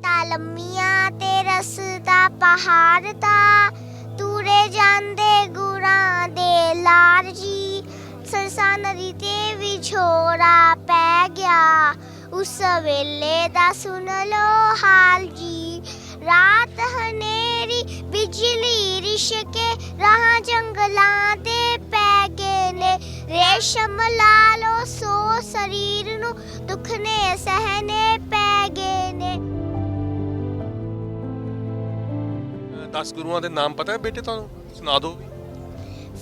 ਵਾਟਾ ਤੇ ਰਸਤਾ ਪਹਾੜ ਦਾ, ਤੂਰੇ ਜਾਂਦੇ ਗੁਰਾਂ ਦੇ ਲਾਰ ਜੀ। ਸਰਸਾ ਨਦੀ ਤੇ ਵਿਛੋੜਾ ਪੈ ਗਿਆ। ਉਸ ਵੇਲੇ ਦਾ ਸੁਣ ਲੋ ਹਾਲ ਜੀ। ਰਾਤ ਹਨੇਰੀ ਬਿਜਲੀ ਰਿਸ਼ਕੇ ਰਾਹ ਜੰਗਲਾਂ ਤੇ ਪੈ ਗਏ ਨੇ। ਰੇਸ਼ਮ ਲਾਲੋ ਸੋ ਸਰੀਰ ਨੂੰ ਦੁੱਖ ਨੇ ਸਹਨੇ 10 ਗੁਰੂਆਂ ਦੇ ਨਾਮ ਪਤਾ ਹੈ ਬੇਟੇ ਤੁਹਾਨੂੰ? ਸੁਣਾ ਦਿਓ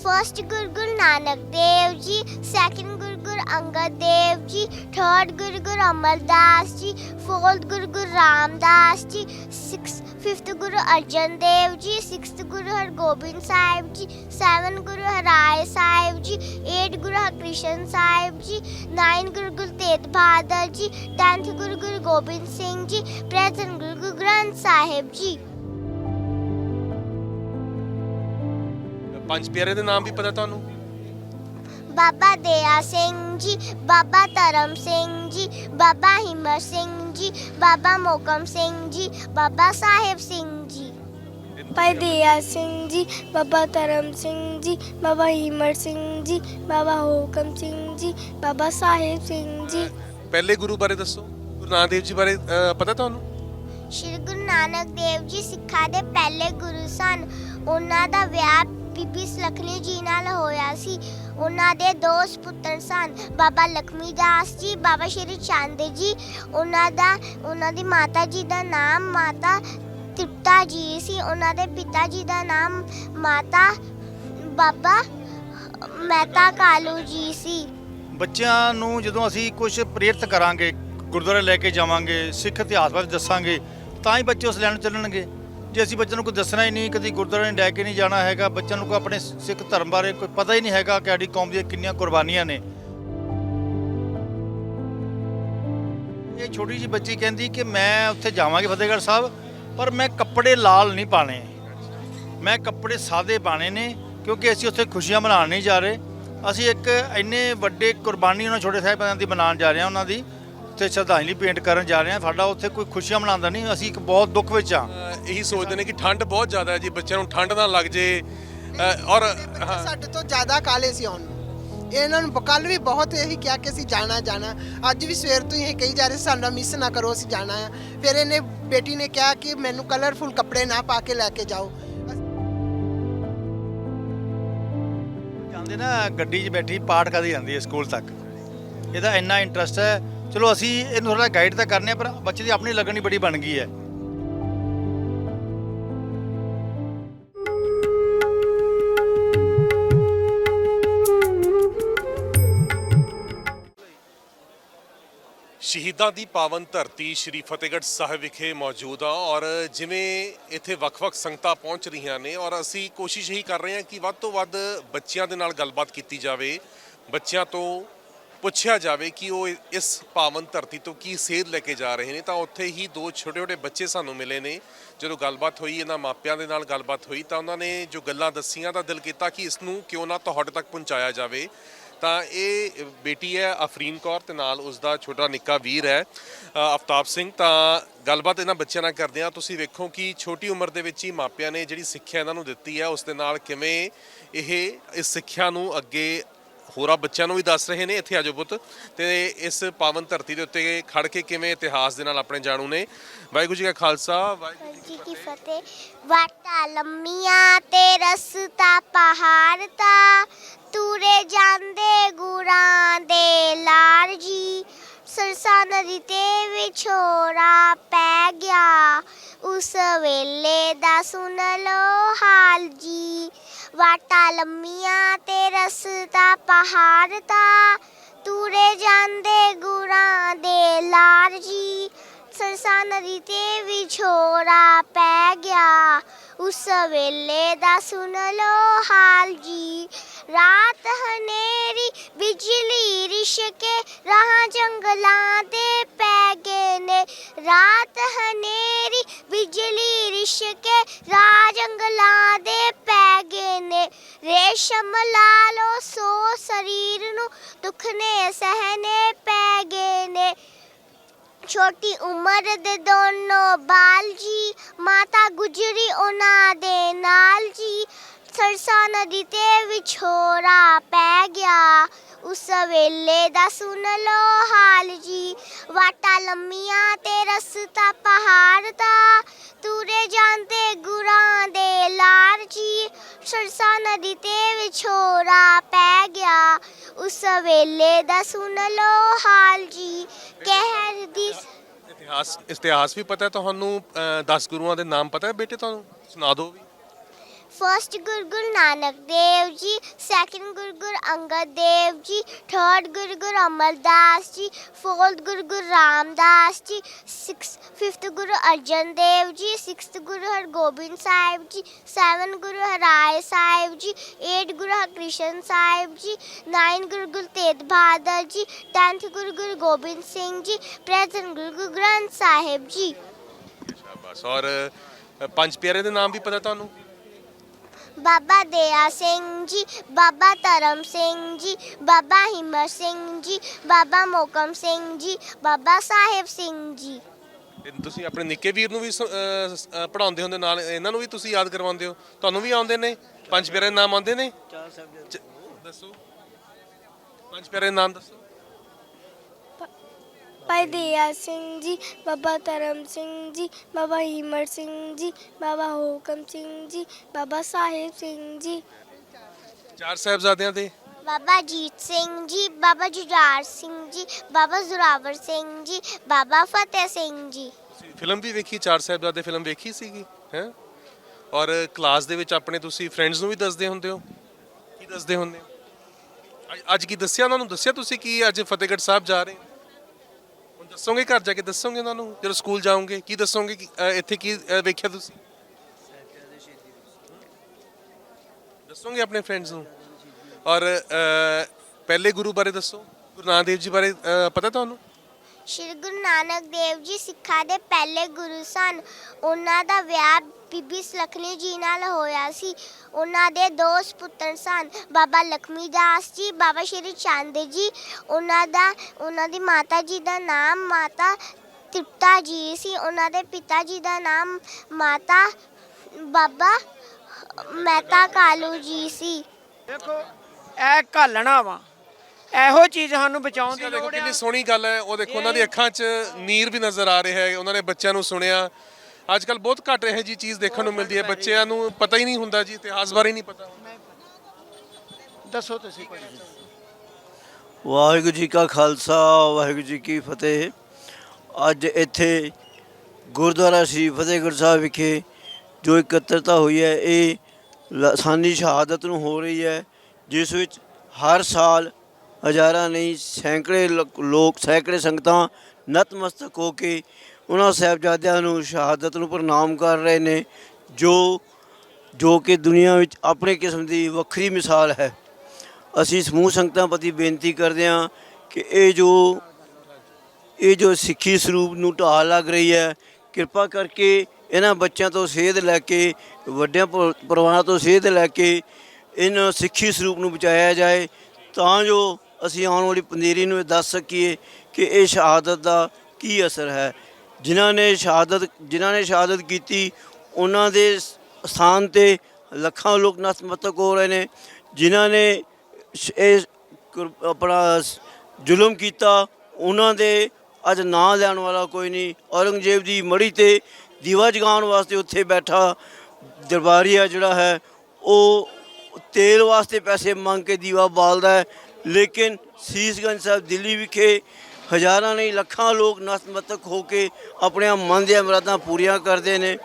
ਫਰਸਟ ਗੁਰੂ ਗੁਰੂ ਨਾਨਕ ਦੇਵ ਜੀ ਸੈਕੰਡ ਗੁਰੂ ਗੁਰੂ ਅੰਗਦ ਦੇਵ ਜੀ ਥਰਡ ਗੁਰੂ Guru Amardas ji fourth Guru Guru Ramdas ji six fifth Guru Arjan Dev ji sixth Guru Hargobind Sahib ji seven ਗੁਰੂ ਹਰਾਏ ਸਾਹਿਬ ਜੀ ਏਟ ਗੁਰੂ ਹਰਕ੍ਰਿਸ਼ਨ ਸਾਹਿਬ ਜੀ ਨਾਈਨ ਗੁਰੂ ਗੁਰੂ ਤੇਗ ਬਹਾਦਰ ਜੀ 10th ਗੁਰੂ ਗੁਰੂ ਗੋਬਿੰਦ ਸਿੰਘ ਜੀ ਪ੍ਰੈਜ਼ੈਂਟ ਗੁਰੂ ਗੁਰੂ ਗ੍ਰੰਥ ਸਾਹਿਬ ਜੀ। ਪੰਜ ਪਿਆਰੇ ਦੇ ਨਾਮ ਵੀ ਪਤਾ ਤੁਹਾਨੂੰ? ਬਾਬਾ ਦਇਆ ਸਿੰਘ ਜੀ ਬਾਬਾ ਧਰਮ ਸਿੰਘ ਜੀ ਬਾਬਾ ਹਿੰਮਤ ਸਿੰਘ ਜੀ ਬਾਬਾ ਮੋਕਮ ਸਿੰਘ ਜੀ ਬਾਬਾ ਸਾਹਿਬ ਸਿੰਘ ਜੀ। ਭਾਈ ਦਇਆ ਸਿੰਘ ਜੀ ਬਾਬਾ ਧਰਮ ਸਿੰਘ ਜੀ ਬਾਬਾ ਹਿੰਮਤ ਸਿੰਘ ਜੀ ਬਾਬਾ ਹੁਕਮ ਸਿੰਘ ਜੀ ਬਾਬਾ ਸਾਹਿਬ ਸਿੰਘ ਜੀ। ਪਹਿਲੇ ਗੁਰੂ ਬਾਰੇ ਦੱਸੋ ਗੁਰੂ ਨਾਨਕ ਦੇਵ ਜੀ ਬਾਰੇ ਅਹ, ਪਤਾ ਤੁਹਾਨੂੰ? ਸ਼੍ਰੀ ਗੁਰੂ ਨਾਨਕ ਦੇਵ ਜੀ ਸਿੱਖਾਂ ਦੇ ਪਹਿਲੇ ਗੁਰੂ ਸਨ। ਉਹਨਾਂ ਦਾ ਵਿਆਹ ਬੀਬੀ ਸੁਲੱਖਣੀ ਜੀ ਨਾਲ ਹੋਇਆ ਸੀ। ਉਹਨਾਂ ਦੇ ਦੋ ਸੁਪੁੱਤਰ ਸਨ, ਬਾਬਾ ਲਖਮੀ ਦਾਸ ਜੀ, ਬਾਬਾ ਸ਼੍ਰੀ ਚੰਦ ਜੀ। ਉਹਨਾਂ ਦਾ, ਉਹਨਾਂ ਦੀ ਮਾਤਾ ਜੀ ਦਾ ਨਾਮ ਮਾਤਾ ਤ੍ਰਿਪਤਾ ਜੀ ਸੀ। ਉਹਨਾਂ ਦੇ ਪਿਤਾ ਜੀ ਦਾ ਨਾਮ ਮਾਤਾ ਬਾਬਾ ਮਹਿਤਾ ਕਾਲੂ ਜੀ ਸੀ। ਬੱਚਿਆਂ ਨੂੰ ਜਦੋਂ ਅਸੀਂ ਕੁਝ ਪ੍ਰੇਰਿਤ ਕਰਾਂਗੇ, ਗੁਰਦੁਆਰੇ ਲੈ ਕੇ ਜਾਵਾਂਗੇ, ਸਿੱਖ ਇਤਿਹਾਸ ਬਾਰੇ ਦੱਸਾਂਗੇ, ਤਾਂ ਹੀ ਬੱਚੇ ਉਸ ਲੈਣ ਚੱਲਣਗੇ। ਜੇ ਅਸੀਂ ਬੱਚਿਆਂ ਨੂੰ ਕੋਈ ਦੱਸਣਾ ਹੀ ਨਹੀਂ, ਕਦੀ ਗੁਰਦੁਆਰੇ ਲੈ ਕੇ ਨਹੀਂ ਜਾਣਾ ਹੈਗਾ, ਬੱਚਿਆਂ ਨੂੰ ਕੋਈ ਆਪਣੇ ਸਿੱਖ ਧਰਮ ਬਾਰੇ ਕੋਈ ਪਤਾ ਹੀ ਨਹੀਂ ਹੈਗਾ ਕਿ ਸਾਡੀ ਕੌਮ ਦੀਆਂ ਕਿੰਨੀਆਂ ਕੁਰਬਾਨੀਆਂ ਨੇ। ਇਹ ਛੋਟੀ ਜੀ ਬੱਚੀ ਕਹਿੰਦੀ ਕਿ ਮੈਂ ਉੱਥੇ ਜਾਵਾਂਗੀ ਫਤਿਹਗੜ੍ਹ ਸਾਹਿਬ, ਪਰ ਮੈਂ ਕੱਪੜੇ ਲਾਲ ਨਹੀਂ ਪਾਣੇ ਮੈਂ ਕੱਪੜੇ ਸਾਦੇ ਪਾਣੇ ਨੇ, ਕਿਉਂਕਿ ਅਸੀਂ ਉੱਥੇ ਖੁਸ਼ੀਆਂ ਮਨਾਉਣ ਨਹੀਂ ਜਾ ਰਹੇ। ਅਸੀਂ ਇੱਕ ਇੰਨੇ ਵੱਡੇ ਕੁਰਬਾਨੀ ਉਹਨਾਂ ਛੋਟੇ ਸਾਹਿਬਾਨਾਂ ਦੀ ਮਨਾਉਣ ਜਾ ਰਹੇ ਹਾਂ, ਉਹਨਾਂ ਦੀ। ਤੇ ਸ਼ਰਧਾਂਜਲੀ ਪੇਂਟ ਕਰਨ ਜਾ ਰਹੇ ਹਾਂ। ਸਾਡਾ ਉੱਥੇ ਕੋਈ ਖੁਸ਼ੀਆਂ ਮਨਾਉਂਦਾ ਨਹੀਂ ਅਸੀਂ ਇੱਕ ਬਹੁਤ ਦੁੱਖ ਵਿੱਚ ਆ ਅਹ, ਇਹੀ ਸੋਚਦੇ ਨੇ ਕਿ ਠੰਡ ਬਹੁਤ ਜ਼ਿਆਦਾ ਹੈ ਜੀ ਬੱਚਿਆਂ ਨੂੰ ਠੰਡ ਨਾ ਲੱਗ ਜੇ। ਅਹ, ਔਰ ਹਾਂ। ਸਾਡੇ ਤੋਂ ਜ਼ਿਆਦਾ ਕਾਲੇ ਸੀ ਆਉਣ ਨੂੰ ਇਹਨਾਂ ਨੂੰ ਕੱਲ ਵੀ ਬਹੁਤ ਇਹੀ ਕਿਹਾ ਕਿ ਅਸੀਂ ਜਾਣਾ ਜਾਣਾ। ਅੱਜ ਵੀ ਸਵੇਰ ਤੋਂ ਹੀ ਇਹ ਕਹੀ ਜਾ ਰਹੇ ਸਾਡਾ ਮਿਸ ਨਾ ਕਰੋ ਅਸੀਂ ਜਾਣਾ ਆ। ਫਿਰ ਇਹਨੇ ਬੇਟੀ ਨੇ ਕਿਹਾ ਕਿ ਮੈਨੂੰ ਕਲਰਫੁਲ ਕੱਪੜੇ ਨਾ ਪਾ ਕੇ ਲੈ ਕੇ ਜਾਓ। ਜਾਂਦੇ ਨਾ ਗੱਡੀ 'ਚ ਬੈਠੀ ਪਾਠ ਕਰਦੀ ਜਾਂਦੀ ਹੈ ਸਕੂਲ ਤੱਕ। ਇਹਦਾ ਇੰਨਾ ਇੰਟਰਸਟ ਹੈ ਚਲੋ ਅਸੀਂ ਇਹਨੂੰ ਥੋੜਾ ਗਾਈਡ ਤਾਂ ਕਰਨੇ ਆ, ਪਰ ਬੱਚੇ ਦੀ ਆਪਣੀ ਲੱਗਣੀ ਬੜੀ ਬਣ ਗਈ ਹੈ। ਸ਼ਹੀਦਾਂ ਦੀ ਪਾਵਨ ਧਰਤੀ ਸ੍ਰੀ ਫਤਿਹਗੜ੍ਹ ਸਾਹਿਬ ਵਿਖੇ ਮੌਜੂਦ ਆ ਔਰ ਜਿਵੇਂ ਇੱਥੇ ਵੱਖ-ਵੱਖ ਸੰਗਤਾਂ ਪਹੁੰਚ ਰਹੀਆਂ ਨੇ ਔਰ ਅਸੀਂ ਕੋਸ਼ਿਸ਼ ਇਹੀ ਕਰ ਰਹੇ ਹਾਂ ਕਿ ਵੱਧ ਤੋਂ ਵੱਧ ਬੱਚਿਆਂ ਦੇ ਨਾਲ ਗੱਲਬਾਤ ਕੀਤੀ ਜਾਵੇ। ਬੱਚਿਆਂ ਤੋਂ ਪੁੱਛਿਆ ਜਾਵੇ ਕਿ ਉਹ ਇਸ ਪਾਵਨ ਧਰਤੀ ਤੋਂ ਕੀ ਸੇਧ ਲੈ ਕੇ ਜਾ ਰਹੇ ਨੇ ਤਾਂ ਉੱਥੇ ਹੀ ਦੋ ਛੋਟੇ-ਛੋਟੇ ਬੱਚੇ ਸਾਨੂੰ ਮਿਲੇ ਨੇ। ਜਦੋਂ ਗੱਲਬਾਤ ਹੋਈ ਇਹਨਾਂ ਮਾਪਿਆਂ ਦੇ ਨਾਲ ਗੱਲਬਾਤ ਹੋਈ ਤਾਂ ਉਹਨਾਂ ਨੇ ਜੋ ਗੱਲਾਂ ਦੱਸੀਆਂ ਤਾਂ ਦਿਲ ਕੀਤਾ ਕਿ ਇਸ ਨੂੰ ਕਿਉਂ ਨਾ ਤੁਹਾਡੇ ਤੱਕ ਪਹੁੰਚਾਇਆ ਜਾਵੇ। ਤਾਂ ਇਹ ਬੇਟੀ ਹੈ ਅਫਰੀਨ ਕੌਰ ਤੇ ਨਾਲ ਉਸ ਦਾ ਛੋਟਾ ਨਿੱਕਾ ਵੀਰ ਹੈ ਅ, ਅਫਤਾਬ ਸਿੰਘ। ਤਾਂ ਗੱਲਬਾਤ ਇਹਨਾਂ ਬੱਚਿਆਂ ਨਾਲ ਕਰਦੇ ਆ ਤੁਸੀਂ ਵੇਖੋ ਕਿ ਛੋਟੀ ਉਮਰ ਦੇ ਵਿੱਚ ਹੀ ਮਾਪਿਆਂ ਨੇ ਜਿਹੜੀ ਸਿੱਖਿਆ ਇਹਨਾਂ ਨੂੰ ਦਿੱਤੀ ਹੈ ਉਸ ਦੇ ਨਾਲ ਕਿਵੇਂ ਇਹ ਇਸ ਸਿੱਖਿਆ ਨੂੰ ਅੱਗੇ ਹੋਰਾਂ ਬੱਚਿਆਂ ਨੂੰ ਵੀ ਦੱਸ ਰਹੇ ਨੇ ਇੱਥੇ ਆਜੋ ਪੁੱਤ। ਤੇ ਇਸ ਪਾਵਨ ਧਰਤੀ ਦੇ ਉੱਤੇ ਖੜ ਕੇ ਕਿਵੇਂ ਇਤਿਹਾਸ ਦੇ ਨਾਲ ਆਪਣੇ ਜਾਣੂ ਨੇ। ਵਾਹਿਗੁਰੂ ਜੀ ਕਾ ਖਾਲਸਾ ਵਾਹਿਗੁਰੂ ਜੀ ਕੀ ਫਤਿਹ। ਵਾਟਾ ਲੰਮੀਆਂ ਤੇ ਰਸਤਾ ਪਹਾੜ ਦਾ ਤੂਰੇ ਜਾਂਦੇ ਗੁਰਾਂ ਦੇ ਲਾਰ ਜੀ। ਸਰਸਾ ਨਦੀ ਤੇ ਵਿਛੋੜਾ ਪੈ ਗਿਆ। ਉਸ ਵੇਲੇ ਦਾ ਸੁਣ ਲੋ ਹਾਲ ਜੀ। ਵਾਟਾ ਲੰਮੀਆਂ ਤੇ ਰਸਤਾ ਪਹਾੜ ਦਾ। ਤੂਰੇ ਜਾਂਦੇ ਗੁਰਾਂ ਦੇ ਲਾਰ ਜੀ। ਸਰਸਾ ਨਦੀ ਤੇ ਵਿਛੋੜਾ ਪੈ ਗਿਆ। ਉਸ ਵੇਲੇ ਦਾ ਸੁਣ ਲੋ ਹਾਲ ਜੀ। ਰਾਤ ਹਨੇਰੀ, ਬਿਜਲੀ ਰਿਸ਼ਕੇ ਰਾਹ ਜੰਗਲਾਂ ਦੇ ਪੈ ਗਏ ਨੇ। ਰਾਤ ਹਨੇਰੀ, ਬਿਜਲੀ ਰਿਸ਼ਕੇ ਰਾਹ ਜੰਗਲਾਂ ਦੇ ਰੇਸ਼ਮ ਲਾਲੋ, ਸੋ ਸਰੀਰ ਨੂੰ ਦੁੱਖ ਨੇ ਸਹਨੇ ਪੈ ਗਏ ਨੇ। ਛੋਟੀ ਉਮਰ ਦੇ ਦੋਨੋਂ ਬਾਲ ਜੀ, ਮਾਤਾ ਗੁਜਰੀ ਉਹਨਾਂ ਦੇ ਨਾਲ ਜੀ। ਸਰਸਾ ਨਦੀ ਤੇ ਵਿਛੋੜਾ ਪੈ ਗਿਆ। ਉਸ ਵੇਲੇ ਦਾ ਸੁਣ ਲੋ ਹਾਲ ਜੀ। ਵਾਟਾ ਲੰਮੀਆਂ ਤੇ ਰਸਤਾ ਪਹਾੜ ਦਾ। ਤੂਰੇ ਜਾਂਦੇ ਗੁਰਾਂ ਦੇ ਲਾਰ ਜੀ। ਸਰਸਾ ਨਦੀ ਤੇ ਵਿਛੋੜਾ ਪੈ ਗਿਆ। ਉਸ ਵੇਲੇ ਦਾ ਸੁਣ ਲੋ ਹਾਲ ਜੀ। ਕਹਿਰ ਦੀ ਇਤਿਹਾਸ ਇਤਿਹਾਸ ਵੀ ਪਤਾ ਤੁਹਾਨੂੰ 10 ਗੁਰੂਆਂ ਦੇ ਨਾਮ ਪਤਾ ਹੈ? ਬੇਟੇ, ਤੁਹਾਨੂੰ ਸੁਣਾ ਦਿਓ ਵੀ। ਫਰਸਟ ਗੁਰੂ ਗੁਰੂ ਨਾਨਕ ਦੇਵ ਜੀ ਸੈਕਿੰਡ ਗੁਰੂ ਗੁਰੂ ਅੰਗਦ ਦੇਵ ਜੀ ਥਰਡ ਗੁਰੂ Guru Amardas ji fourth Guru Guru Ramdas ji six fifth Guru Arjan Dev ji sixth Guru Hargobind Sahib ji seven ਗੁਰੂ ਹਰਾਏ ਸਾਹਿਬ ਜੀ ਏਟ ਗੁਰੂ ਹਰਿਕ੍ਰਿਸ਼ਨ ਸਾਹਿਬ ਜੀ ਨਾਈਨ ਗੁਰੂ ਗੁਰੂ ਤੇਗ ਬਹਾਦਰ ਜੀ 10th ਗੁਰੂ ਗੁਰੂ ਗੋਬਿੰਦ ਸਿੰਘ ਜੀ ਪ੍ਰੈਜ਼ੈਂਟ ਗੁਰੂ ਗੁਰੂ ਗ੍ਰੰਥ ਸਾਹਿਬ ਜੀ ਸ਼ਾਬਾਸ਼ ਔਰ ਪੰਜ ਪਿਆਰਿਆਂ ਦੇ ਨਾਮ ਵੀ ਪਤਾ ਤੁਹਾਨੂੰ ਬਾਬਾ ਦਇਆ ਸਿੰਘ ਜੀ ਬਾਬਾ ਧਰਮ ਸਿੰਘ ਜੀ ਬਾਬਾ ਹਿੰਮਤ ਸਿੰਘ ਜੀ ਬਾਬਾ ਮੋਕਮ ਸਿੰਘ ਜੀ ਬਾਬਾ ਸਾਹਿਬ ਸਿੰਘ ਜੀ। ਤੇ ਤੁਸੀਂ ਆਪਣੇ ਨਿੱਕੇ ਵੀਰ ਨੂੰ ਵੀ ਪੜ੍ਹਾਉਂਦੇ ਹੁੰਦੇ ਨਾਲ ਇਹਨਾਂ ਨੂੰ ਵੀ ਤੁਸੀਂ ਯਾਦ ਕਰਵਾਉਂਦੇ ਹੋ? ਤੁਹਾਨੂੰ ਵੀ ਆਉਂਦੇ ਨੇ? ਪੰਜ ਪਿਆਰੇ ਨਾਮ ਆਉਂਦੇ ਨੇ? ਚ- ਦੱਸੋ। ਪੰਜ ਪਿਆਰੇ ਨਾਮ ਦੱਸੋ। ਭਾਈ ਦਇਆ ਸਿੰਘ ਜੀ ਬਾਬਾ ਧਰਮ ਸਿੰਘ ਜੀ ਬਾਬਾ ਹੀਮਰ ਸਿੰਘ ਜੀ ਬਾਬਾ ਹੁਕਮ ਸਿੰਘ ਜੀ ਬਾਬਾ ਸਾਹਿਬ ਸਿੰਘ ਜੀ। ਚਾਰ ਸਾਹਿਬਜ਼ਾਦਿਆਂ ਦੇ। ਬਾਬਾ ਜੀਤ ਸਿੰਘ ਜੀ ਬਾਬਾ ਜੁਝਾਰ ਸਿੰਘ ਜੀ ਬਾਬਾ ਜ਼ੋਰਾਵਰ ਸਿੰਘ ਜੀ ਬਾਬਾ ਫਤਿਹ ਸਿੰਘ ਜੀ। ਤੁਸੀਂ ਫਿਲਮ ਵੀ ਵੇਖੀ ਚਾਰ ਸਾਹਿਬਜ਼ਾਦੇ ਫਿਲਮ ਵੇਖੀ ਸੀਗੀ ਹੈ? ਔਰ ਕਲਾਸ ਦੇ ਵਿੱਚ ਆਪਣੇ ਤੁਸੀਂ ਫਰੈਂਡਸ ਨੂੰ ਵੀ ਦੱਸਦੇ ਹੁੰਦੇ ਹੋ। ਕੀ ਦੱਸਦੇ ਹੁੰਦੇ ਹੋ? ਅੱਜ- ਅੱਜ ਕੀ ਦੱਸਿਆ ਉਹਨਾਂ ਨੂੰ? ਦੱਸਿਆ ਤੁਸੀਂ ਕੀ ਅੱਜ ਫਤਿਹਗੜ੍ਹ ਸਾਹਿਬ ਜਾ ਰਹੇ ਹੋ? ਦੱਸੋਗੇ ਘਰ ਜਾ ਕੇ ਦੱਸੋਗੇ ਉਹਨਾਂ ਨੂੰ ਜਦੋਂ ਸਕੂਲ ਜਾਓਗੇ? ਕੀ ਦੱਸੋਗੇ ਕਿ ਅ, ਇੱਥੇ ਕੀ ਅ, ਵੇਖਿਆ ਤੁਸੀਂ? ਦੱਸੋਗੇ ਆਪਣੇ ਫਰੈਂਡਸ ਨੂੰ? ਔਰ ਅ, ਪਹਿਲੇ ਗੁਰੂ ਬਾਰੇ ਦੱਸੋ? ਗੁਰੂ ਨਾਨਕ ਦੇਵ ਜੀ ਬਾਰੇ ਅ, ਪਤਾ ਤੁਹਾਨੂੰ? ਸ਼੍ਰੀ ਗੁਰੂ ਨਾਨਕ ਦੇਵ ਜੀ ਸਿੱਖਾਂ ਦੇ ਪਹਿਲੇ ਗੁਰੂ ਸਨ। ਉਹਨਾਂ ਦਾ ਵਿਆਹ ਬੀਬੀ ਸੁਲੱਖਣੀ ਜੀ ਨਾਲ ਹੋਇਆ ਸੀ। ਉਹਨਾਂ ਦੇ ਦੋ ਸੁਪੁੱਤਰ ਸਨ, ਬਾਬਾ ਲਖਮੀ ਦਾਸ ਜੀ, ਬਾਬਾ ਸ਼੍ਰੀ ਚੰਦ ਜੀ। ਉਹਨਾਂ ਦਾ, ਉਹਨਾਂ ਦੀ ਮਾਤਾ ਜੀ ਦਾ ਨਾਮ ਮਾਤਾ ਤ੍ਰਿਪਤਾ ਜੀ ਸੀ। ਉਹਨਾਂ ਦੇ ਪਿਤਾ ਜੀ ਦਾ ਨਾਮ ਮਾਤਾ ਬਾਬਾ ਮਹਿਤਾ ਕਾਲੂ ਜੀ ਸੀ। ਦੇਖੋ, ਇਹ ਘਾਲਣਾ ਵਾ। ਇਹੋ ਚੀਜ਼ ਸਾਨੂੰ ਬਚਾਉਣ ਦੀ ਦੇਖੋ ਲੋੜ ਕਿੰਨੀ ਆ ਸੋਹਣੀ ਗੱਲ ਹੈ। ਉਹ ਦੇਖੋ ਉਹਨਾਂ ਦੀ ਅੱਖਾਂ 'ਚ ਨੀਰ ਵੀ ਨਜ਼ਰ ਆ ਰਿਹਾ ਹੈ। ਉਹਨਾਂ ਨੇ ਬੱਚਿਆਂ ਨੂੰ ਸੁਣਿਆ। ਅੱਜ ਕੱਲ ਬਹੁਤ ਘੱਟ ਇਹ ਜੀ ਚੀਜ਼ ਦੇਖਣ ਨੂੰ ਮਿਲਦੀ ਹੈ। ਬੱਚਿਆਂ ਨੂੰ ਪਤਾ ਹੀ ਨਹੀਂ ਹੁੰਦਾ ਜੀ ਇਤਿਹਾਸ ਬਾਰੇ ਨਹੀਂ ਪਤਾ। ਦੱਸੋ ਤੁਸੀਂ ਭਾਈ ਵਾਹਿਗੁਰੂ ਜੀ ਕਾ ਖਾਲਸਾ ਵਾਹਿਗੁਰੂ ਜੀ ਕੀ ਫਤਿਹ। ਅੱਜ ਇੱਥੇ ਗੁਰਦੁਆਰਾ ਸ੍ਰੀ ਫਤਿਹਗੜ੍ਹ ਸਾਹਿਬ ਵਿਖੇ ਜੋ ਇਕੱਤਰਤਾ ਹੋਈ ਹੈ ਇਹ ਲਾਸਾਨੀ ਸ਼ਹਾਦਤ ਨੂੰ ਹੋ ਰਹੀ ਹੈ ਜਿਸ ਵਿੱਚ ਹਰ ਸਾਲ ਹਜ਼ਾਰਾਂ ਨਹੀਂ, ਸੈਂਕੜੇ ਲੋਕ- ਲੋਕ, ਸੈਂਕੜੇ ਸੰਗਤਾਂ ਨਤਮਸਤਕ ਹੋ ਕੇ ਉਹਨਾਂ ਸਾਹਿਬਜ਼ਾਦਿਆਂ ਨੂੰ, ਸ਼ਹਾਦਤ ਨੂੰ ਪ੍ਰਣਾਮ ਕਰ ਰਹੇ ਨੇ, ਜੋ ਜੋ ਕਿ ਦੁਨੀਆ ਵਿੱਚ ਆਪਣੇ ਕਿਸਮ ਦੀ ਵੱਖਰੀ ਮਿਸਾਲ ਹੈ। ਅਸੀਂ ਸਮੂਹ ਸੰਗਤਾਂ ਪ੍ਰਤੀ ਬੇਨਤੀ ਕਰਦੇ ਹਾਂ ਕਿ ਇਹ ਜੋ ਇਹ ਜੋ ਸਿੱਖੀ ਸਰੂਪ ਨੂੰ ਢਾਲ ਲੱਗ ਰਹੀ ਹੈ, ਕਿਰਪਾ ਕਰਕੇ ਇਹਨਾਂ ਬੱਚਿਆਂ ਤੋਂ ਸੇਧ ਲੈ ਕੇ, ਵੱਡਿਆਂ ਪਰਿਵਾਰਾਂ ਤੋਂ ਸੇਧ ਲੈ ਕੇ, ਇਹਨਾਂ ਸਿੱਖੀ ਸਰੂਪ ਨੂੰ ਬਚਾਇਆ ਜਾਏ, ਤਾਂ ਜੋ ਅਸੀਂ ਆਉਣ ਵਾਲੀ ਪੰਦੇਰੀ ਨੂੰ ਇਹ ਦੱਸ ਸਕੀਏ ਕਿ ਇਹ ਸ਼ਹਾਦਤ ਦਾ ਕੀ ਅਸਰ ਹੈ। ਜਿਨ੍ਹਾਂ ਨੇ ਸ਼ਹਾਦਤ, ਜਿਨ੍ਹਾਂ ਨੇ ਸ਼ਹਾਦਤ ਕੀਤੀ, ਉਹਨਾਂ ਦੇ ਸ- ਸਥਾਨ ਤੇ ਲੱਖਾਂ ਲੋਕ ਨਤਮਸਤਕ ਹੋ ਰਹੇ ਨੇ। ਜਿਨ੍ਹਾਂ ਨੇ ਇਹ ਆਪਣਾ ਜ਼ੁਲਮ ਕੀਤਾ, ਉਹਨਾਂ ਦੇ ਅੱਜ ਨਾਂ ਲੈਣ ਵਾਲਾ ਕੋਈ ਨਹੀਂ। ਔਰੰਗਜ਼ੇਬ ਦੀ ਮੜੀ ਤੇ ਦੀਵਾ ਜਗਾਉਣ ਵਾਸਤੇ ਉੱਥੇ ਬੈਠਾ ਦਰਬਾਰੀਆ ਜਿਹੜਾ ਹੈ, ਉਹ ਤੇਲ ਵਾਸਤੇ ਪੈਸੇ ਮੰਗ ਕੇ ਦੀਵਾ ਬਾਲਦਾ ਹੈ। ਲੇਕਿਨ ਸੀਸਗੰਜ ਸਾਹਿਬ ਦਿੱਲੀ ਵਿਖੇ ਹਜ਼ਾਰਾਂ ਨਹੀਂ, ਲੱਖਾਂ ਲੋਕ ਨਤਮਸਤਕ ਹੋ ਕੇ ਆਪਣੀਆਂ ਮਨ ਦੀਆਂ ਮੁਰਾਦਾਂ ਪੂਰੀਆਂ ਕਰਦੇ ਨੇ।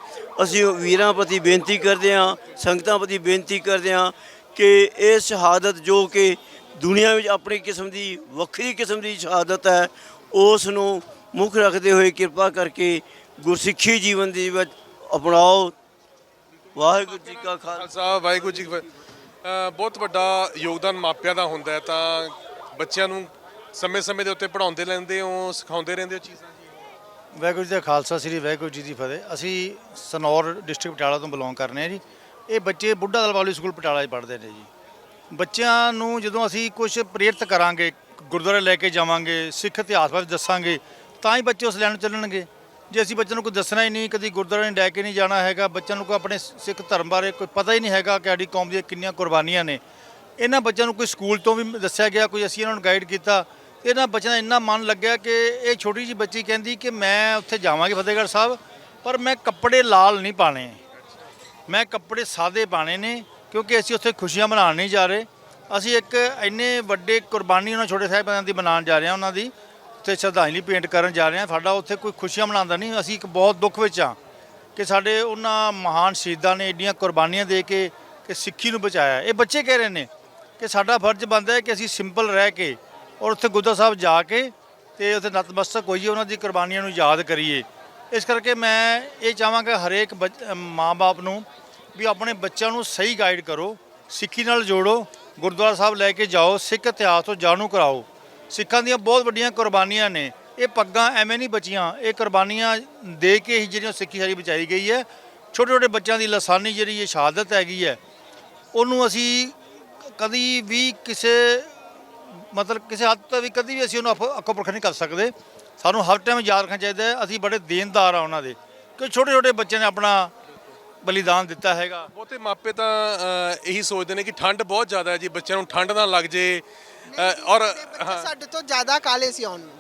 ਅਸੀਂ ਵੀਰਾਂ ਪ੍ਰਤੀ ਬੇਨਤੀ ਕਰਦੇ ਹਾਂ, ਸੰਗਤਾਂ ਪ੍ਰਤੀ ਬੇਨਤੀ ਕਰਦੇ ਹਾਂ ਕਿ ਇਹ ਸ਼ਹਾਦਤ ਜੋ ਕਿ ਦੁਨੀਆ ਵਿੱਚ ਆਪਣੀ ਕਿਸਮ ਦੀ, ਵੱਖਰੀ ਕਿਸਮ ਦੀ ਸ਼ਹਾਦਤ ਹੈ, ਉਸ ਨੂੰ ਮੁੱਖ ਰੱਖਦੇ ਹੋਏ ਕਿਰਪਾ ਕਰਕੇ ਗੁਰਸਿੱਖੀ ਜੀਵਨ ਦੀ ਵਿੱਚ ਅਪਣਾਓ। ਵਾਹਿਗੁਰੂ ਜੀ ਕਾ ਖਾਲਸਾ। ਖਾਲਸਾ, ਵਾਹਿਗੁਰੂ ਜੀ ਕੀ ਫਤਿਹ। ਬਹੁਤ ਵੱਡਾ ਯੋਗਦਾਨ ਮਾਪਿਆਂ ਦਾ ਹੁੰਦਾ ਹੈ, ਤਾਂ ਬੱਚਿਆਂ ਨੂੰ ਸਮੇਂ-ਸਮੇਂ ਦੇ ਉੱਤੇ ਪੜ੍ਹਾਉਂਦੇ ਰਹਿੰਦੇ ਹੋ, ਸਿਖਾਉਂਦੇ ਰਹਿੰਦੇ ਹੋ ਚੀਜ਼ਾਂ? ਜੀ ਵਾਹਿਗੁਰੂ ਜੀ ਦਾ ਖਾਲਸਾ, ਸ੍ਰੀ ਵਾਹਿਗੁਰੂ ਜੀ ਦੀ ਫਤਿਹ। ਅਸੀਂ ਸਨੌਰ ਡਿਸਟ੍ਰਿਕਟ ਪਟਿਆਲਾ ਤੋਂ ਬਿਲੋਂਗ ਕਰਨੇ ਆ ਜੀ। ਇਹ ਬੱਚੇ ਬੁੱਢਾ ਦਲ ਪਬਲਿਕ ਸਕੂਲ ਪਟਿਆਲਾ 'ਚ ਪੜ੍ਹਦੇ ਨੇ ਜੀ। ਬੱਚਿਆਂ ਨੂੰ ਜਦੋਂ ਅਸੀਂ ਕੁਝ ਪ੍ਰੇਰਿਤ ਕਰਾਂਗੇ, ਗੁਰਦੁਆਰੇ ਲੈ ਕੇ ਜਾਵਾਂਗੇ, ਸਿੱਖ ਇਤਿਹਾਸ ਬਾਰੇ ਦੱਸਾਂਗੇ, ਤਾਂ ਹੀ ਬੱਚੇ ਉਸ ਲੈਣ ਨੂੰ ਚੱਲਣਗੇ। ਜੇ ਅਸੀਂ ਬੱਚਿਆਂ ਨੂੰ ਕੋਈ ਦੱਸਣਾ ਹੀ ਨਹੀਂ, ਕਦੀ ਗੁਰਦੁਆਰੇ ਨਹੀਂ ਲੈ ਕੇ ਨਹੀਂ ਜਾਣਾ ਹੈਗਾ, ਬੱਚਿਆਂ ਨੂੰ ਕੋਈ ਆਪਣੇ ਸਿੱਖ ਧਰਮ ਬਾਰੇ ਕੋਈ ਪਤਾ ਹੀ ਨਹੀਂ ਹੈਗਾ ਕਿ ਸਾਡੀ ਕੌਮ ਦੀਆਂ ਕਿੰਨੀਆਂ ਕੁਰਬਾਨੀਆਂ ਨੇ। ਇਹਨਾਂ ਬੱਚਿਆਂ ਨੂੰ ਕੋਈ ਸਕੂਲ ਤੋਂ ਵੀ ਦੱਸਿਆ ਗਿਆ, ਕੋਈ ਅਸੀਂ ਇਹਨਾਂ ਨੂੰ ਗਾਈਡ ਕੀਤਾ। ਤੇ ਇਹਨਾਂ ਬੱਚਿਆਂ ਦਾ ਇੰਨਾ ਮਨ ਲੱਗਿਆ ਕਿ ਇਹ ਛੋਟੀ ਜਿਹੀ ਬੱਚੀ ਕਹਿੰਦੀ ਕਿ ਮੈਂ ਉੱਥੇ ਜਾਵਾਂਗੀ ਫਤਿਹਗੜ੍ਹ ਸਾਹਿਬ, ਪਰ ਮੈਂ ਕੱਪੜੇ ਲਾਲ ਨਹੀਂ ਪਾਣੇ ਮੈਂ ਕੱਪੜੇ ਸਾਦੇ ਪਾਣੇ ਨੇ, ਕਿਉਂਕਿ ਅਸੀਂ ਉੱਥੇ ਖੁਸ਼ੀਆਂ ਮਨਾਉਣ ਨਹੀਂ ਜਾ ਰਹੇ। ਅਸੀਂ ਇੱਕ ਇੰਨੇ ਵੱਡੇ ਕੁਰਬਾਨੀ ਉਹਨਾਂ ਛੋਟੇ ਸਾਹਿਬਾਂ ਦੀ ਮਨਾਉਣ ਜਾ ਰਹੇ ਹਾਂ, ਉਹਨਾਂ ਦੀ। ਉੱਥੇ ਸ਼ਰਧਾਂਜਲੀ ਭੇਂਟ ਕਰਨ ਜਾ ਰਹੇ ਹਾਂ। ਸਾਡਾ ਉੱਥੇ ਕੋਈ ਖੁਸ਼ੀਆਂ ਮਨਾਉਂਦਾ ਨਹੀਂ। ਅਸੀਂ ਇੱਕ ਬਹੁਤ ਦੁੱਖ ਵਿੱਚ ਹਾਂ ਕਿ ਸਾਡੇ ਉਹਨਾਂ ਮਹਾਨ ਸ਼ਹੀਦਾਂ ਨੇ ਏਡੀਆਂ ਕੁਰਬਾਨੀਆਂ ਦੇ ਕੇ, ਕਿ ਸਿੱਖੀ ਨੂੰ ਬਚਾਇਆ। ਇਹ ਬੱਚੇ ਕਹਿ ਰਹੇ ਨੇ ਕਿ ਸਾਡਾ ਫਰਜ਼ ਬਣਦਾ ਹੈ ਕਿ ਅਸੀਂ ਸਿੰਪਲ ਰਹਿ ਕੇ ਔਰ ਉੱਥੇ ਗੁਰਦੁਆਰਾ ਸਾਹਿਬ ਜਾ ਕੇ ਤੇ ਉੱਥੇ ਨਤਮਸਤਕ ਹੋਈਏ, ਉਹਨਾਂ ਦੀ ਕੁਰਬਾਨੀਆਂ ਨੂੰ ਯਾਦ ਕਰੀਏ। ਇਸ ਕਰਕੇ ਮੈਂ ਇਹ ਚਾਹਾਂਗਾ ਹਰੇਕ ਮਾਂ-ਬਾਪ ਨੂੰ ਵੀ ਆਪਣੇ ਬੱਚਿਆਂ ਨੂੰ ਸਹੀ ਗਾਈਡ ਕਰੋ, ਸਿੱਖੀ ਨਾਲ ਜੋੜੋ, ਗੁਰਦੁਆਰਾ ਸਾਹਿਬ ਲੈ ਕੇ ਜਾਓ, ਸਿੱਖ ਇਤਿਹਾਸ ਤੋਂ ਜਾਣੂ ਕਰਾਓ। ਸਿੱਖਾਂ ਦੀਆਂ ਬਹੁਤ ਵੱਡੀਆਂ ਕੁਰਬਾਨੀਆਂ ਨੇ। ਇਹ ਪੱਗਾਂ ਐਵੇਂ ਨਹੀਂ ਬਚੀਆਂ। ਇਹ ਕੁਰਬਾਨੀਆਂ ਦੇ ਕੇ ਹੀ ਜਿਹੜੀਆਂ ਸਿੱਖੀ ਸਾਡੀ ਬਚਾਈ ਗਈ ਹੈ। ਛੋਟੇ ਛੋਟੇ ਬੱਚਿਆਂ ਦੀ ਲਸਾਨੀ ਜਿਹੜੀ ਇਹ ਸ਼ਹਾਦਤ ਹੈਗੀ ਹੈ, ਉਹਨੂੰ ਅਸੀਂ ਕਦੀ ਵੀ ਕਿਸੇ, ਮਤਲਬ ਕਿਸੇ ਹੱਦ ਤੱਕ ਵੀ ਕਦੀ ਵੀ ਅਸੀਂ ਉਹਨੂੰ ਅੱਖੋਂ ਅੱਖੋਂ ਪਰਖ ਨਹੀਂ ਕਰ ਸਕਦੇ। ਸਾਨੂੰ ਹਰ ਟਾਈਮ ਯਾਦ ਰੱਖਣਾ ਚਾਹੀਦਾ ਹੈ। ਅਸੀਂ ਬੜੇ ਦੇਣਦਾਰ ਆ ਉਹਨਾਂ ਦੇ। ਕਿ ਛੋਟੇ ਛੋਟੇ ਬੱਚਿਆਂ ਨੇ ਆਪਣਾ ਬਲੀਦਾਨ ਦਿੱਤਾ ਹੈਗਾ। ਬਹੁਤੇ ਮਾਪੇ ਤਾਂ ਇਹੀ ਸੋਚਦੇ ਨੇ ਕਿ ਠੰਡ ਬਹੁਤ ਜ਼ਿਆਦਾ ਹੈ ਜੀ। ਬੱਚਿਆਂ ਨੂੰ ਠੰਡ ਨਾ ਲੱਗ ਜੇ। ਅ, ਔਰ ਸਾਡੇ ਤੋਂ ਜ਼ਿਆਦਾ ਕਾਲੇ ਸੀ ਆਉਣ ਨੂੰ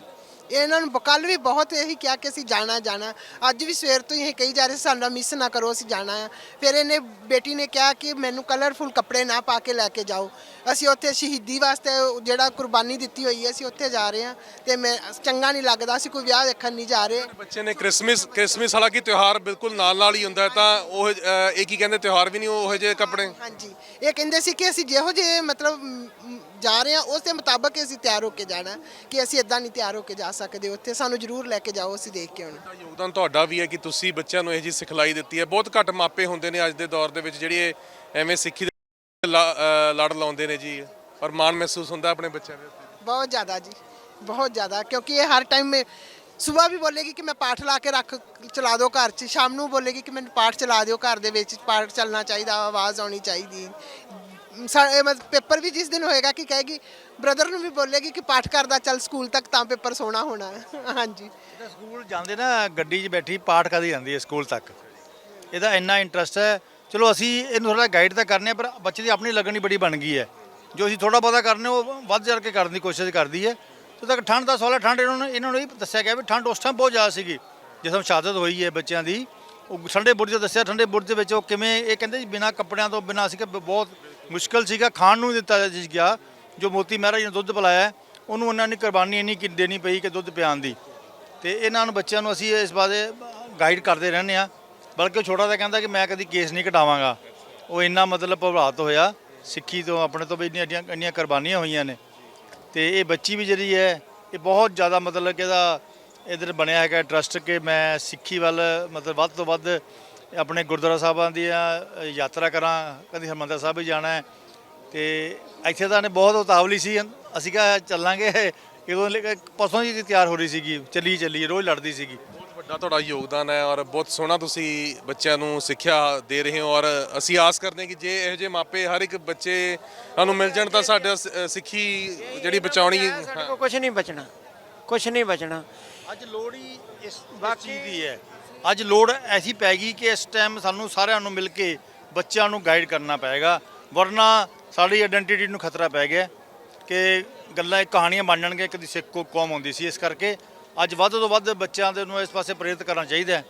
ਇਹਨਾਂ ਨੂੰ ਕੱਲ ਵੀ ਬਹੁਤ ਇਹੀ ਕਿਹਾ ਕਿ ਅਸੀਂ ਜਾਣਾ ਜਾਣਾ। ਅੱਜ ਵੀ ਸਵੇਰ ਤੋਂ ਹੀ ਇਹ ਕਹੀ ਜਾ ਰਹੇ ਸੀ, ਸਾਡਾ ਮਿਸ ਨਾ ਕਰੋ ਅਸੀਂ ਜਾਣਾ ਆ। ਫਿਰ ਇਹਨੇ ਬੇਟੀ ਨੇ ਕਿਹਾ ਕਿ ਮੈਨੂੰ ਕਲਰਫੁਲ ਕੱਪੜੇ ਨਾ ਪਾ ਕੇ ਲੈ ਕੇ ਜਾਓ। ਅਸੀਂ ਉੱਥੇ ਸ਼ਹੀਦੀ ਵਾਸਤੇ ਜਿਹੜਾ ਕੁਰਬਾਨੀ ਦਿੱਤੀ ਹੋਈ ਹੈ ਅਸੀਂ ਉੱਥੇ ਜਾ ਰਹੇ ਹਾਂ। ਤੇ ਮੈਂ ਚੰਗਾ ਨਹੀਂ ਲੱਗਦਾ ਅਸੀਂ ਕੋਈ ਵਿਆਹ ਦੇਖਣ ਨਹੀਂ ਜਾ ਰਹੇ। ਬੱਚੇ ਨੇ ਕ੍ਰਿਸਮਸ ਕ੍ਰਿਸਮਸ ਹਾਲਾਂਕਿ ਤਿਉਹਾਰ ਬਿਲਕੁਲ ਨਾਲ ਨਾਲ ਹੀ ਹੁੰਦਾ ਹੈ ਤਾਂ ਉਹ ਅ, ਇਹ ਕੀ ਕਹਿੰਦੇ ਤਿਉਹਾਰ ਵੀ ਨਹੀਂ ਉਹ ਜਿਹੇ ਕੱਪੜੇ? ਹਾਂਜੀ। ਇਹ ਕਹਿੰਦੇ ਸੀ ਕਿ ਅਸੀਂ ਜਿਹੋ ਜਿਹੇ ਮਤਲਬ ਮ, ਮ, ਜਾ ਰਹੇ ਹਾਂ ਉਸ ਦੇ ਮੁਤਾਬਕ ਅਸੀਂ ਤਿਆਰ ਹੋ ਕੇ ਜਾਣਾ ਕਿ ਅਸੀਂ ਇਦਾਂ ਨਹੀਂ ਤਿਆਰ ਹੋ ਕੇ ਜਾ ਸਕਦੇ ਉੱਥੇ ਸਾਨੂੰ ਜ਼ਰੂਰ ਲੈ ਕੇ ਜਾਓ ਅਸੀਂ ਦੇਖ ਕੇ ਆਉਣਾ। ਯੋਗਦਾਨ ਤੁਹਾਡਾ ਵੀ ਹੈ ਕਿ ਤੁਸੀਂ ਬੱਚਿਆਂ ਨੂੰ ਇਹ ਜੀ ਸਿਖਲਾਈ ਦਿੱਤੀ ਹੈ। ਬਹੁਤ ਘੱਟ ਮਾਪੇ ਹੁੰਦੇ ਨੇ ਅੱਜ ਦੇ ਦੌਰ ਦੇ ਵਿੱਚ ਜਿਹੜੇ ਐਵੇਂ ਸਿੱਖੀ ਦੇ ਲੜ ਲਾਉਂਦੇ ਨੇ ਜੀ ਔਰ ਮਾਣ ਮਹਿਸੂਸ ਹੁੰਦਾ ਆਪਣੇ ਬੱਚਿਆਂ ਦੇ ਉੱਤੇ। ਬਹੁਤ ਜ਼ਿਆਦਾ ਜੀ ਬਹੁਤ ਜ਼ਿਆਦਾ ਕਿਉਂਕਿ ਇਹ ਹਰ ਟਾਈਮ ਸਵੇਰ ਵੀ ਬੋਲੇਗੀ ਕਿ ਮੈਂ ਪਾਠ ਲਾ ਕੇ ਰੱਖ ਚਲਾ ਦਿਓ ਘਰ 'ਚ ਸ਼ਾਮ ਨੂੰ ਬੋਲੇਗੀ ਕਿ ਮੈਨੂੰ ਪਾਠ ਚਲਾ ਦਿਓ ਘਰ ਦੇ ਵਿੱਚ ਪਾਠ ਚੱਲਣਾ ਚਾਹੀਦਾ ਆਵਾਜ਼ ਆਉਣੀ ਚਾਹੀਦੀ। ਪੇਪਰ ਵੀ ਜਿਸ ਦਿਨ ਹੋਏਗਾ ਕਿ ਕਹੇਗੀ ਬ੍ਰਦਰ ਨੂੰ ਵੀ ਬੋਲੇਗੀ ਕਿ ਪਾਠ ਕਰਦਾ, ਚੱਲ ਸਕੂਲ ਤੱਕ ਤਾਂ ਪੇਪਰ ਸੋਣਾ ਹੋਣਾ। ਹੈ। ਹਾਂਜੀ। ਇਹਦਾ ਸਕੂਲ ਜਾਂਦੇ ਨਾ, ਗੱਡੀ 'ਚ ਬੈਠੀ ਪਾਠ ਕਰਦੀ ਜਾਂਦੀ ਹੈ ਸਕੂਲ ਤੱਕ। ਇਹਦਾ ਇੰਨਾ ਇੰਟਰਸਟ ਹੈ। ਚਲੋ ਅਸੀਂ ਇਹਨੂੰ ਥੋੜਾ ਗਾਈਡ ਤਾਂ ਕਰਨੇ ਆ, ਪਰ ਬੱਚੇ ਦੀ ਆਪਣੀ ਲੱਗਣੀ ਬੜੀ ਬਣ ਗਈ ਹੈ। ਜੋ ਅਸੀਂ ਥੋੜਾ ਬਹੁਤਾ ਕਰਨੇ, ਉਹ ਵੱਧ ਚੜ ਕੇ ਕਰਨ ਦੀ ਕੋਸ਼ਿਸ਼ ਕਰਦੀ ਹੈ। ਤੇ ਤੱਕ ਠੰਡ ਦਾ ਸਵਾਲ ਠੰਡ ਇਹਨਾਂ ਨੂੰ ਇਹਨਾਂ ਨੂੰ ਇਹ ਦੱਸਿਆ ਗਿਆ ਵੀ ਠੰਡ ਉਸ ਟਾਈਮ ਬਹੁਤ ਜ਼ਿਆਦਾ ਸੀਗੀ, ਜਿਸ ਸ਼ਹਾਦਤ ਹੋਈ ਹੈ ਬੱਚਿਆਂ ਦੀ। ਉਹ ਠੰਡੇ ਬੁਰਜ ਦੱਸਿਆ ਠੰਡੇ ਬੁਰਜ ਦੇ ਵਿੱਚ ਉਹ ਕਿਵੇਂ, ਇਹ ਕਹਿੰਦੇ ਜੀ ਬਿਨਾ ਕੱਪੜਿਆਂ ਤੋਂ, ਬਿਨਾ ਅਸੀਂ ਕਿ ਬਹੁਤ ਮੁਸ਼ਕਲ ਸੀਗਾ, ਖਾਣ ਨੂੰ ਨਹੀਂ ਦਿੱਤਾ ਜੀ ਗਿਆ, ਜੋ ਮੋਤੀ ਮਹਿਰਾ ਨੇ ਦੁੱਧ ਪਿਲਾਇਆ, ਉਹਨੂੰ ਉਹਨਾਂ ਨੇ ਕੁਰਬਾਨੀ ਇੰਨੀ ਕਿ ਦੇਣੀ ਪਈ ਕਿ ਦੁੱਧ ਪਿਆਉਣ ਦੀ। ਤੇ ਇਹਨਾਂ ਨੂੰ ਬੱਚਿਆਂ ਨੂੰ ਅਸੀਂ ਇਸ ਬਾਰੇ ਗਾਈਡ ਕਰਦੇ ਰਹਿੰਦੇ ਆ ਬਲਕਿ ਉਹ ਛੋਟਾ ਤਾਂ ਕਹਿੰਦਾ ਕਿ ਮੈਂ ਕਦੀ ਕੇਸ ਨਹੀਂ ਕਟਾਵਾਂਗਾ। ਉਹ ਇੰਨਾ ਮਤਲਬ ਪ੍ਰਭਾਵਿਤ ਹੋਇਆ, ਸਿੱਖੀ ਤੋਂ ਆਪਣੇ ਤੋਂ ਵੀ ਇੰਨੀਆਂ ਇੰਨੀਆਂ- ਇੰਨੀਆਂ ਕੁਰਬਾਨੀਆਂ ਹੋਈਆਂ ਨੇ। ਤੇ ਇਹ ਬੱਚੀ ਵੀ ਜਿਹੜੀ ਹੈ, ਇਹ ਬਹੁਤ ਜ਼ਿਆਦਾ ਮਤਲਬ ਕਿ ਇਹਦਾ ਇਧਰ ਬਣਿਆ ਹੈਗਾ ਟਰਸਟ ਕਿ ਮੈਂ ਸਿੱਖੀ ਵੱਲ ਮਤਲਬ ਵੱਧ ਤੋਂ ਵੱਧ ਆਪਣੇ ਗੁਰਦੁਆਰਾ ਸਾਹਿਬਾਂ ਦੀ ਯਾਤਰਾ ਕਰਾਂ ਕਦੀ ਹਰਮੰਦਰ ਸਾਹਿਬ ਵੀ ਜਾਣਾ ਹੈ। ਤੇ ਇੱਥੇ ਤਾਂ ਨੇ ਬਹੁਤ ਉਤਾਵਲੀ ਸੀ। ਅਸੀਂ ਕਿਹਾ ਚੱਲਾਂਗੇ। ਕੇ ਪਰਸੋਂ ਜੀ ਤਿਆਰ ਹੋ ਰਹੀ ਸੀਗੀ। ਚੱਲੀ ਚੱਲੀ ਰੋਜ਼ ਲੜਦੀ ਸੀਗੀ। ਬਹੁਤ ਵੱਡਾ ਤੁਹਾਡਾ ਯੋਗਦਾਨ ਹੈ ਔਰ ਬਹੁਤ ਸੋਹਣਾ ਤੁਸੀਂ ਬੱਚਿਆਂ ਨੂੰ ਸਿੱਖਿਆ ਦੇ ਰਹੇ ਹੋ। ਔਰ ਅਸੀਂ ਆਸ ਕਰਦੇ ਹਾਂ ਕਿ ਜੇ ਇਹੋ ਜਿਹੇ ਮਾਪੇ ਹਰ ਇੱਕ ਬੱਚੇ ਨੂੰ ਮਿਲ ਜਾਣ ਤਾਂ ਸਾਡਾ ਸਿੱਖੀ ਜਿਹੜੀ ਬਚਾਉਣੀ ਸਾਡੇ ਕੋਲ ਕੁਝ ਨਹੀਂ ਬਚਣਾ। ਕੁਝ ਨਹੀਂ ਬਚਣਾ। ਅੱਜ ਲੋੜ ਹੀ ਇਸ ਚੀਜ਼ ਦੀ ਹੈ। ਅੱਜ ਲੋੜ ਐਸੀ ਪੈ ਗਈ ਕਿ ਇਸ ਟਾਈਮ ਸਾਨੂੰ ਸਾਰਿਆਂ ਨੂੰ ਮਿਲ ਕੇ ਬੱਚਿਆਂ ਨੂੰ ਗਾਈਡ ਕਰਨਾ ਪਏਗਾ, ਵਰਨਾ ਸਾਡੀ ਆਇਡੈਂਟੀਟੀ ਨੂੰ ਖਤਰਾ ਪੈ ਗਿਆ ਕਿ ਗੱਲਾਂ ਇਹ ਕਹਾਣੀਆਂ ਬਣ ਜਾਣਗੀਆਂ ਕਦੀ ਸਿੱਖ ਕੋ, ਕੌਮ ਹੁੰਦੀ ਸੀ ਇਸ ਕਰਕੇ ਅੱਜ ਵੱਧ ਤੋਂ ਵੱਧ ਬੱਚਿਆਂ ਦੇ ਨੂੰ ਇਸ ਪਾਸੇ ਪ੍ਰੇਰਿਤ ਕਰਨਾ ਚਾਹੀਦਾ ਹੈ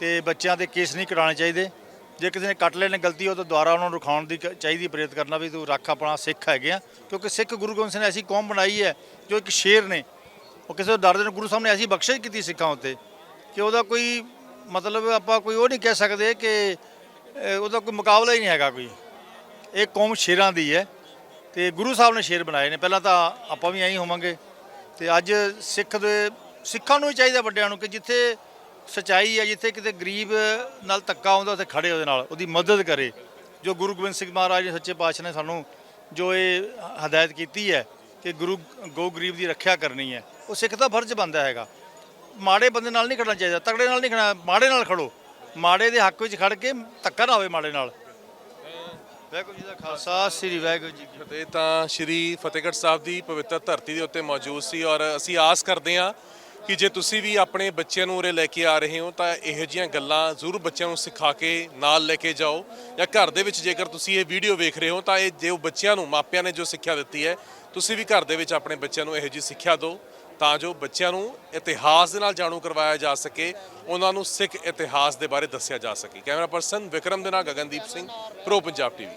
ਤੇ ਬੱਚਿਆਂ ਦੇ ਕੇਸ ਨਹੀਂ ਕਰਾਉਣੇ ਚਾਹੀਦੇ। ਜੇ ਕਿਸੇ ਨੇ ਕੱਟ ਲਏ ਨੇ ਗਲਤੀ, ਉਹ ਤਾਂ ਦੁਬਾਰਾ ਉਹਨਾਂ ਨੂੰ ਰਖਾਉਣ ਦੀ ਕ- ਚਾਹੀਦੀ ਪ੍ਰੇਰਿਤ ਕਰਨਾ ਵੀ ਤੂੰ ਰੱਖ ਆਪਣਾ ਸਿੱਖ ਹੈਗੇ ਆ, ਕਿਉਂਕਿ ਸਿੱਖ ਗੁਰੂ ਗੋਬਿੰਦ ਸਿੰਘ ਨੇ ਐਸੀ ਕੌਮ ਬਣਾਈ ਹੈ ਜੋ ਇੱਕ ਸ਼ੇਰ ਨੇ। ਉਹ ਕਿਸੇ ਤੋਂ ਡਰਦੇ ਨੇ, ਗੁਰੂ ਸਾਹਿਬ ਨੇ ਐਸੀ ਬਖਸ਼ਿਸ਼ ਕੀਤੀ ਸਿੱਖਾਂ ਉੱਤੇ ਕਿ ਉਹਦਾ ਕੋਈ ਮਤਲਬ ਆਪਾਂ ਕੋਈ ਉਹ ਨਹੀਂ ਕਹਿ ਸਕਦੇ ਕਿ ਅਹ, ਉਹਦਾ ਕੋਈ ਮੁਕਾਬਲਾ ਹੀ ਨਹੀਂ ਹੈਗਾ ਕੋਈ। ਇਹ ਕੌਮ ਸ਼ੇਰਾਂ ਦੀ ਹੈ ਤੇ ਗੁਰੂ ਸਾਹਿਬ ਨੇ ਸ਼ੇਰ ਬਣਾਏ ਨੇ। ਪਹਿਲਾਂ ਤਾਂ ਆਪਾਂ ਵੀ ਐਂ ਹੀ ਹੋਵਾਂਗੇ। ਤੇ ਅੱਜ ਸਿੱਖ ਦੇ ਸਿੱਖਾਂ ਨੂੰ ਹੀ ਚਾਹੀਦਾ ਵੱਡਿਆਂ ਨੂੰ ਕਿ ਜਿੱਥੇ ਸਚਾਈ ਹੈ ਜਿੱਥੇ ਕਿਤੇ ਗਰੀਬ ਨਾਲ ਧੱਕਾ ਆਉਂਦਾ ਉੱਥੇ ਖੜੇ ਉਹਦੇ ਨਾਲ ਉਹਦੀ ਮਦਦ ਕਰੇ। ਜੋ ਗੁਰੂ ਗੋਬਿੰਦ ਸਿੰਘ ਮਹਾਰਾਜ ਨੇ ਸੱਚੇ ਪਾਤਸ਼ਾਹ ਨੇ ਸਾਨੂੰ ਜੋ ਇਹ ਹਦਾਇਤ ਕੀਤੀ ਹੈ ਕਿ ਗੁਰੂ ਗੋ ਗਰੀਬ ਦੀ ਰੱਖਿਆ ਕਰਨੀ ਹੈ ਉਹ ਸਿੱਖ ਦਾ ਫਰਜ਼ ਬਣਦਾ ਹੈਗਾ। ਮਾੜੇ ਬੰਦੇ ਨਾਲ ਨਹੀਂ ਖੜਨਾ ਚਾਹੀਦਾ ਤਗੜੇ ਨਾਲ ਨਹੀਂ ਖੜਨਾ ਮਾੜੇ ਨਾਲ ਖੜੋ। ਮਾੜੇ ਦੇ ਹੱਕ ਵਿੱਚ ਖੜ ਕੇ ਧੱਕਾ ਨਾ ਹੋਵੇ ਮਾੜੇ ਨਾਲ। ਵਾਹਿਗੁਰੂ ਜੀ ਦਾ ਖਾਲਸਾ ਸ੍ਰੀ ਵਾਹਿਗੁਰੂ ਜੀ ਕੀ ਫਤਿਹ। ਤਾਂ ਸ਼੍ਰੀ ਫਤਿਹਗੜ੍ਹ ਸਾਹਿਬ ਦੀ ਪਵਿੱਤਰ ਧਰਤੀ ਦੇ ਉੱਤੇ ਮੌਜੂਦ ਸੀ ਔਰ ਅਸੀਂ ਆਸ ਕਰਦੇ ਹਾਂ ਕਿ ਜੇ ਤੁਸੀਂ ਵੀ ਆਪਣੇ ਬੱਚਿਆਂ ਨੂੰ ਉਰੇ ਲੈ ਕੇ ਆ ਰਹੇ ਹੋ ਤਾਂ ਇਹੋ ਜਿਹੀਆਂ ਗੱਲਾਂ ਜ਼ਰੂਰ ਬੱਚਿਆਂ ਨੂੰ ਸਿਖਾ ਕੇ ਨਾਲ ਲੈ ਕੇ ਜਾਓ। ਜਾਂ ਘਰ ਦੇ ਵਿੱਚ ਜੇਕਰ ਤੁਸੀਂ ਇਹ ਵੀਡੀਓ ਵੇਖ ਰਹੇ ਹੋ ਤਾਂ ਇਹ ਜੋ ਬੱਚਿਆਂ ਨੂੰ ਮਾਪਿਆਂ ਨੇ ਜੋ ਸਿੱਖਿਆ ਦਿੱਤੀ ਹੈ ਤੁਸੀਂ ਵੀ ਘਰ ਦੇ ਵਿੱਚ ਆਪਣੇ ਬੱਚਿਆਂ ਨੂੰ ਇਹੋ ਜਿਹੀ ਸਿੱਖਿਆ ਦਿਓ। ਤਾਂ ਜੋ ਬੱਚਿਆਂ ਨੂੰ ਇਤਿਹਾਸ ਦੇ ਨਾਲ ਜਾਣੂ ਕਰਵਾਇਆ ਜਾ ਸਕੇ, ਉਹਨਾਂ ਨੂੰ ਸਿੱਖ ਇਤਿਹਾਸ ਦੇ ਬਾਰੇ ਦੱਸਿਆ ਜਾ ਸਕੇ। ਕੈਮਰਾ ਪਰਸਨ ਵਿਕਰਮ ਦੇ ਨਾਲ ਗਗਨਦੀਪ ਸਿੰਘ, ਪ੍ਰੋ ਪੰਜਾਬ ਟੀਵੀ।